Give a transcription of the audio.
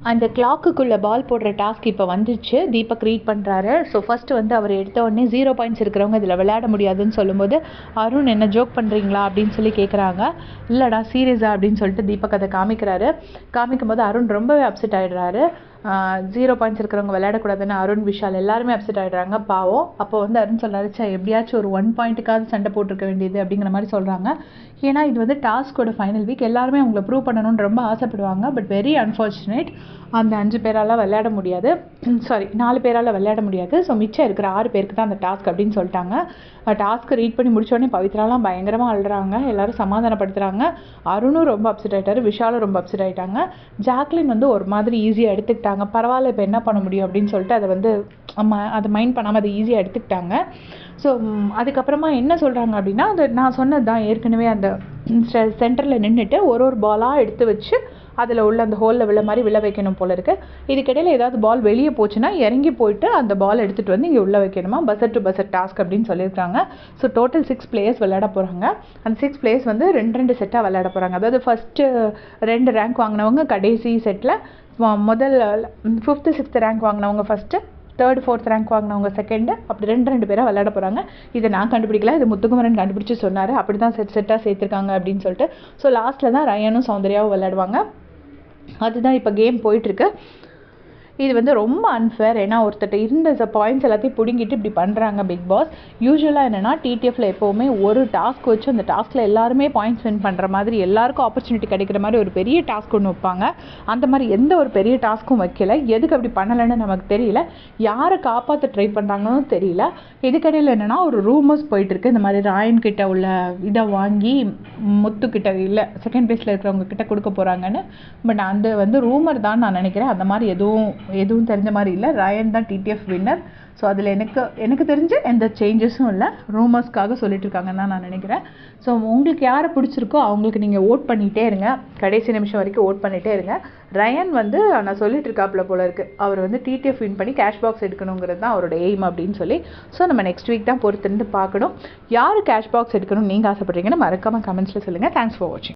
அந்த கிளாக்குக்குள்ளே பால் போடுற டாஸ்க் இப்போ வந்துச்சு. தீபக் ரீட் பண்ணுறாரு ஸோ ஃபஸ்ட்டு வந்து அவர் எடுத்த உடனே ஜீரோ பாயிண்ட்ஸ் இருக்கிறவங்க இதில் விளையாட முடியாதுன்னு சொல்லும்போது அருண் என்ன ஜோக் பண்ணுறீங்களா அப்படின்னு சொல்லி கேட்குறாங்க இல்லைடா சீரியஸா அப்படின்னு சொல்லிட்டு தீபக் அதை காமிக்கிறாரு. காமிக்கும் போது அருண் ரொம்பவே அப்செட் ஆகிடுறாரு ஜீரோ பாயிண்ட்ஸ் இருக்கிறவங்க விளையாடக்கூடாதுன்னு அருண் விஷால் எல்லாருமே அப்செட் ஆகிடுறாங்க பாவம். அப்போ வந்து அருண் சொல்கிறாரு சே எப்படியாச்சும் ஒரு ஒன் பாயிண்ட்டுக்காவது சண்டை போட்டிருக்க வேண்டியது அப்படிங்கிற மாதிரி சொல்கிறாங்க ஏன்னா இது வந்து டாஸ்கோட ஃபைனல் வீக் எல்லாருமே அவங்கள ப்ரூவ் பண்ணணும்னு ரொம்ப ஆசைப்படுவாங்க. பட் வெரி அன்ஃபார்ச்சுனேட் அந்த அஞ்சு பேரால் விளையாட முடியாது. சாரி நாலு பேரால் விளையாட முடியாது. ஸோ மிச்சம் இருக்கிற ஆறு பேருக்கு தான் அந்த டாஸ்க் அப்படின்னு சொல்லிட்டாங்க. டாஸ்க்கு ரீட் பண்ணி முடிச்சோடனே பவித்ராலாம் பயங்கரமாக அழுறாங்க. எல்லோரும் சமாதானப்படுத்துகிறாங்க அருணும் ரொம்ப அப்செட் ஆகிட்டாரு விஷாலும் ரொம்ப அப்செட் ஆகிட்டாங்க ஜாக்லின் வந்து ஒரு மாதிரி ஈஸியாக எடுத்துக்கிட்டாங்க. பரவாயில்ல இப்போ என்ன பண்ண முடியும் அப்படின்னு சொல்லிட்டு அதை வந்து அம்மா அதை மைண்ட் பண்ணாமல் அதை ஈஸியாக எடுத்துக்கிட்டாங்க. ஸோ அதுக்கப்புறமா என்ன சொல்கிறாங்க அப்படின்னா அது நான் சொன்னது தான் ஏற்கனவே அந்த சென்டரில் நின்றுட்டு ஒரு ஒரு பாலாக எடுத்து வச்சு அதில் உள்ள அந்த ஹோலில் விழ மாதிரி விழ வைக்கணும் போல் இருக்குது இதுக்கிடையில் ஏதாவது பால் வெளியே போச்சுன்னா இறங்கி போயிட்டு அந்த பால் எடுத்துகிட்டு வந்து இங்கே உள்ளே வைக்கணுமா? பஸ்ஸர் டு பஸ்ஸர் டாஸ்க் அப்படின்னு சொல்லியிருக்காங்க. ஸோ டோட்டல் சிக்ஸ் பிளேயர்ஸ் விளையாட போகிறாங்க அந்த சிக்ஸ் பிளேயர்ஸ் வந்து ரெண்டு ரெண்டு செட்டாக விளையாட போகிறாங்க அதாவது ஃபஸ்ட்டு ரெண்டு ரேங்க் வாங்கினவங்க கடைசி செட்டில் முதல் ஃபிஃப்த்து சிக்ஸ்த்து ரேங்க் வாங்கினவங்க ஃபஸ்ட்டு தேர்ட் ஃபோர்த் ரேங்க் வாங்கினவங்க செகண்டு அப்படி ரெண்டு ரெண்டு பேராக விளையாட போகிறாங்க இதை நான் கண்டுபிடிக்கல இது முத்துக்குமரன் கண்டுபிடிச்சி சொன்னார். அப்படி தான் செட் செட்டாக சேர்த்துருக்காங்க அப்படின்னு சொல்லிட்டு. ஸோ லாஸ்ட்டில் தான் ரயனும் சௌந்தர்யாவும் விளையாடுவாங்க. அதுதான் இப்போ கேம் போயிட்டுருக்கு. இது வந்து ரொம்ப அன்ஃபேர் ஏன்னா ஒருத்தட்ட இருந்த பாயிண்ட்ஸ் எல்லாத்தையும் பிடுங்கிட்டு இப்படி பண்ணுறாங்க பிக் பாஸ் யூஸ்வலாக என்னென்னா டிடிஎஃப்ல எப்போவுமே ஒரு டாஸ்க் வச்சு அந்த டாஸ்கில் எல்லாருமே பாயிண்ட்ஸ் வின் பண்ணுற மாதிரி எல்லாருக்கும் ஆப்பர்ச்சுனிட்டி கிடைக்கிற மாதிரி ஒரு பெரிய டாஸ்க் ஒன்று வைப்பாங்க. அந்த மாதிரி எந்த ஒரு பெரிய டாஸ்க்கும் வைக்கல. எதுக்கு அப்படி பண்ணலைன்னு நமக்கு தெரியல. யாரை காப்பாற்ற ட்ரை பண்ணுறாங்கன்னு தெரியல. இதுக்கடையில் என்னென்னா ஒரு ரூமர்ஸ் போயிட்டுருக்கு. இந்த மாதிரி ராயன் கிட்ட உள்ள இதை வாங்கி முத்துக்கிட்ட இல்லை செகண்ட் பேஸில் இருக்கிறவங்க கிட்ட கொடுக்க போகிறாங்கன்னு பட் அந்த வந்து ரூமர் தான் நான் நினைக்கிறேன். அந்த மாதிரி எதுவும் எதுவும் தெரிஞ்ச மாதிரி இல்லை. ரயன் தான் டிடிஎஃப் வின்னர் ஸோ அதில் எனக்கு எனக்கு தெரிஞ்ச எந்த சேஞ்சஸும் இல்லை. ரூமர்ஸ்க்காக சொல்லிட்டு இருக்காங்கன்னு தான் நான் நினைக்கிறேன். ஸோ உங்களுக்கு யாரை பிடிச்சிருக்கோ அவங்களுக்கு நீங்கள் ஓட் பண்ணிகிட்டே இருங்க. கடைசி நிமிஷம் வரைக்கும் ஓட் பண்ணிகிட்டே இருங்க. ரயன் வந்து நான் சொல்லிட்டு இருக்காப்புல போல இருக்குது அவர் வந்து டிடிஎஃப் வின் பண்ணி கேஷ் பாக்ஸ் எடுக்கணுங்கிறது தான் அவரோட எய்ம் அப்படின்னு சொல்லி. ஸோ நம்ம நெக்ஸ்ட் வீக் தான் பொறுத்திருந்து பார்க்கணும். யார் கேஷ் பாக்ஸ் எடுக்கணும்னு நீங்கள் ஆசைப்பட்றீங்கன்னு மறக்காமல் கமெண்ட்ஸில் சொல்லுங்கள் தேங்க்ஸ் ஃபார் வாட்சிங்